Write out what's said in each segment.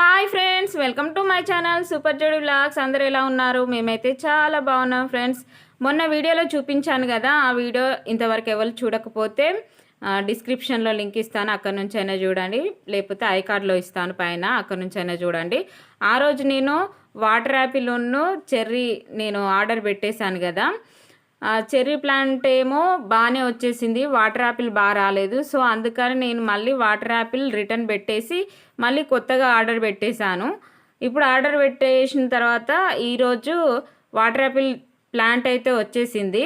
Hi friends welcome to my channel super Jodi vlogs. అందరు ఎలా ఉన్నారు? మేమైతే చాలా బాగున్నాం ఫ్రెండ్స్. మొన్న వీడియోలో చూపించాను కదా ఆ వీడియో ఇంతవరకు ఎవరు చూడకపోతే డిస్క్రిప్షన్లో లింక్ ఇస్తాను అక్కడ నుంచి అయినా చూడండి. లేకపోతే ఐ కార్డ్లో ఇస్తాను పైన అక్కడ నుంచి అయినా చూడండి. ఆ రోజు నేను వాటర్ యాపిల్ను చెర్రీ నేను ఆర్డర్ పెట్టేశాను కదా. చెర్రీ ప్లాంట్ ఏమో బాగానే వచ్చేసింది. వాటర్ యాపిల్ బాగా రాలేదు. సో అందుకని నేను మళ్ళీ వాటర్ యాపిల్ రిటర్న్ పెట్టేసి మళ్ళీ కొత్తగా ఆర్డర్ పెట్టేశాను. ఇప్పుడు ఆర్డర్ పెట్టేసిన తర్వాత ఈరోజు వాటర్ యాపిల్ ప్లాంట్ అయితే వచ్చేసింది.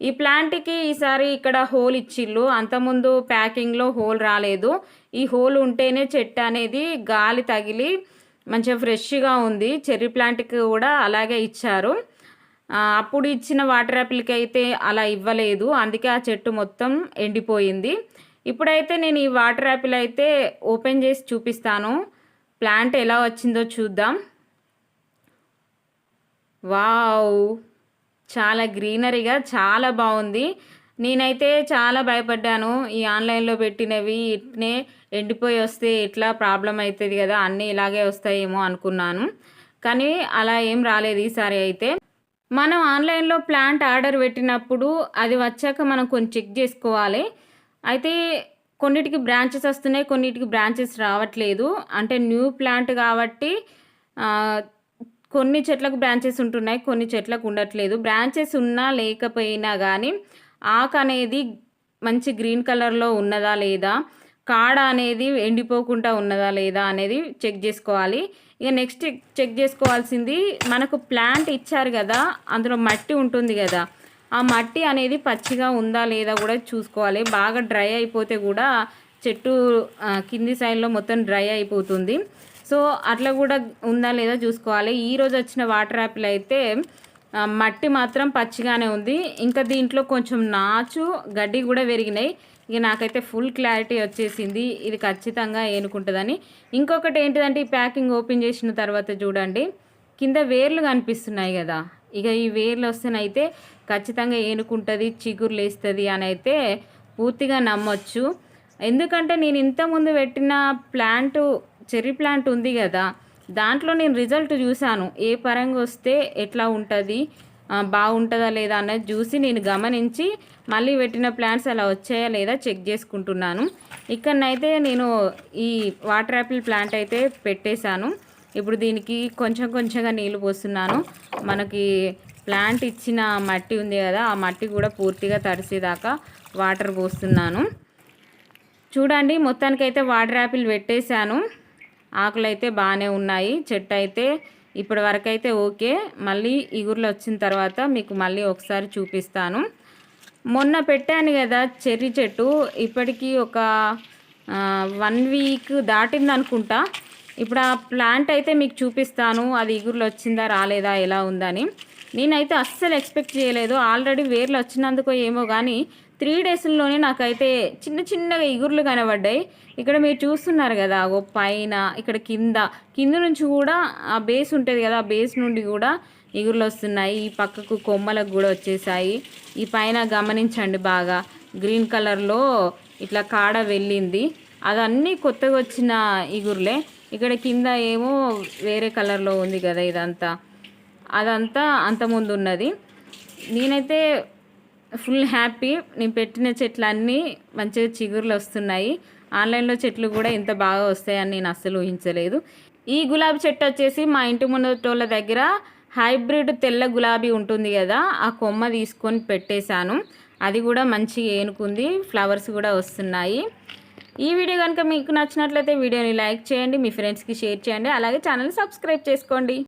ఈ ప్లాంట్కి ఈసారి ఇక్కడ హోల్ ఇచ్చిళ్ళు. అంతకుముందు ప్యాకింగ్లో హోల్ రాలేదు. ఈ హోల్ ఉంటేనే చెట్టు అనేది గాలి తగిలి మంచిగా ఫ్రెష్గా ఉంది. చెర్రీ ప్లాంట్కి కూడా అలాగే ఇచ్చారు. అప్పుడు ఇచ్చిన వాటర్ యాపిల్కి అయితే అలా ఇవ్వలేదు. అందుకే ఆ చెట్టు మొత్తం ఎండిపోయింది. ఇప్పుడైతే నేను ఈ వాటర్ యాపిల్ అయితే ఓపెన్ చేసి చూపిస్తాను. ప్లాంట్ ఎలా వచ్చిందో చూద్దాం. వావ్! చాలా గ్రీనరీగా చాలా బాగుంది. నేనైతే చాలా భయపడ్డాను. ఈ ఆన్లైన్లో పెట్టినవి ఇట్నే ఎండిపోయి వస్తే ఇట్లా ప్రాబ్లం అవుతుంది కదా అన్నీ ఇలాగే వస్తాయేమో అనుకున్నాను. కానీ అలా ఏం రాలేదు ఈసారి అయితే. మనం ఆన్లైన్లో ప్లాంట్ ఆర్డర్ పెట్టినప్పుడు అది వచ్చాక మనం కొంచెం చెక్ చేసుకోవాలి. అయితే కొన్నిటికి బ్రాంచెస్ వస్తున్నాయి కొన్నిటికి బ్రాంచెస్ రావట్లేదు. అంటే న్యూ ప్లాంట్ కాబట్టి కొన్ని చెట్లకు బ్రాంచెస్ ఉంటున్నాయి కొన్ని చెట్లకు ఉండట్లేదు. బ్రాంచెస్ ఉన్నా లేకపోయినా కానీ ఆకు అనేది మంచి గ్రీన్ కలర్లో ఉన్నదా లేదా కాడ అనేది ఎండిపోకుండా ఉన్నదా లేదా అనేది చెక్ చేసుకోవాలి. ఇక నెక్స్ట్ చెక్ చేసుకోవాల్సింది మనకు ప్లాంట్ ఇచ్చారు కదా అందులో మట్టి ఉంటుంది కదా ఆ మట్టి అనేది పచ్చిగా ఉందా లేదా కూడా చూసుకోవాలి. బాగా డ్రై అయిపోతే కూడా చెట్టు కింది సైడ్లో మొత్తం డ్రై అయిపోతుంది. సో అట్లా కూడా ఉందా లేదా చూసుకోవాలి. ఈరోజు వచ్చిన వాటర్ యాపిల్ అయితే మట్టి మాత్రం పచ్చిగానే ఉంది. ఇంకా దీంట్లో కొంచెం నాచు గడ్డి కూడా పెరిగినాయి ఇక నాకైతే ఫుల్ క్లారిటీ వచ్చేసింది. ఇది ఖచ్చితంగా ఏనుకుంటుందని. ఇంకొకటి ఏంటిదంటే ఈ ప్యాకింగ్ ఓపెన్ చేసిన తర్వాత చూడండి. కింద వేర్లు కనిపిస్తున్నాయి కదా. ఇక ఈ వేర్లు వస్తేనైతే ఖచ్చితంగా ఏనుకుంటుంది చిగురు లేస్తుంది అని అయితే పూర్తిగా నమ్మొచ్చు. ఎందుకంటే నేను ఇంతకుముందు పెట్టిన ప్లాంట్ చెర్రీ ప్లాంట్ ఉంది కదా. దాంట్లో నేను రిజల్ట్ చూశాను. ఏ పరంగా వస్తే ఎట్లా ఉంటుంది బాగుంటుందా లేదా అన్నది చూసి నేను గమనించి మళ్ళీ పెట్టిన ప్లాంట్స్ అలా వచ్చాయా లేదా చెక్ చేసుకుంటున్నాను. ఇక్కడనైతే నేను ఈ వాటర్ యాపిల్ ప్లాంట్ అయితే పెట్టేశాను. ఇప్పుడు దీనికి కొంచెం కొంచెంగా నీళ్ళు పోస్తున్నాను. మనకి ప్లాంట్ ఇచ్చిన మట్టి ఉంది కదా ఆ మట్టి కూడా పూర్తిగా తడిసేదాకా వాటర్ పోస్తున్నాను. చూడండి మొత్తానికైతే వాటర్ యాపిల్ పెట్టేశాను. ఆకులు అయితే బాగానే ఉన్నాయి చెట్టు అయితే ఇప్పటి వరకు అయితే ఓకే. మళ్ళీ ఇగుర్లు వచ్చిన తర్వాత మీకు మళ్ళీ ఒకసారి చూపిస్తాను. మొన్న పెట్టాను కదా చెర్రీ చెట్టు ఇప్పటికీ ఒక వన్ వీక్ దాటింది అనుకుంటా. ఇప్పుడు ఆ ప్లాంట్ అయితే మీకు చూపిస్తాను అది ఇగుర్లు వచ్చిందా రాలేదా ఎలా ఉందని. నేనైతే అస్సలు ఎక్స్పెక్ట్ చేయలేదు. ఆల్రెడీ వేర్లు వచ్చినందుకో ఏమో కానీ త్రీ డేస్లోనే నాకైతే చిన్న చిన్నగా ఇగుర్లు కనబడ్డాయి. ఇక్కడ మీరు చూస్తున్నారు కదా ఓ పైన ఇక్కడ కింద. కింద నుంచి కూడా ఆ బేస్ ఉంటుంది కదా ఆ బేస్ నుండి కూడా ఇగుర్లు వస్తున్నాయి. ఈ పక్కకు కొమ్మలకు కూడా వచ్చేసాయి. ఈ పైన గమనించండి బాగా. గ్రీన్ కలర్లో ఇట్లా కాడ వెళ్ళింది. అదన్నీ కొత్తగా వచ్చిన ఇగుర్లే. ఇక్కడ కింద ఏమో వేరే కలర్లో ఉంది కదా ఇదంతా. అదంతా అంతముందు ఉన్నది నేనైతే ఫుల్ హ్యాపీ. నేను పెట్టిన చెట్లు అన్నీ మంచిగా చిగురులు వస్తున్నాయి. ఆన్లైన్లో చెట్లు కూడా ఇంత బాగా వస్తాయని నేను అస్సలు ఊహించలేదు. ఈ గులాబీ చెట్టు వచ్చేసి మా ఇంటి ముందటోళ్ళ దగ్గర హైబ్రిడ్ తెల్ల గులాబీ ఉంటుంది కదా ఆ కొమ్మ తీసుకొని పెట్టేశాను. అది కూడా మంచిగా ఏనుకుంది ఫ్లవర్స్ కూడా వస్తున్నాయి. ఈ వీడియో కనుక మీకు నచ్చినట్లయితే వీడియోని లైక్ చేయండి మీ ఫ్రెండ్స్కి షేర్ చేయండి అలాగే ఛానల్ సబ్స్క్రైబ్ చేసుకోండి.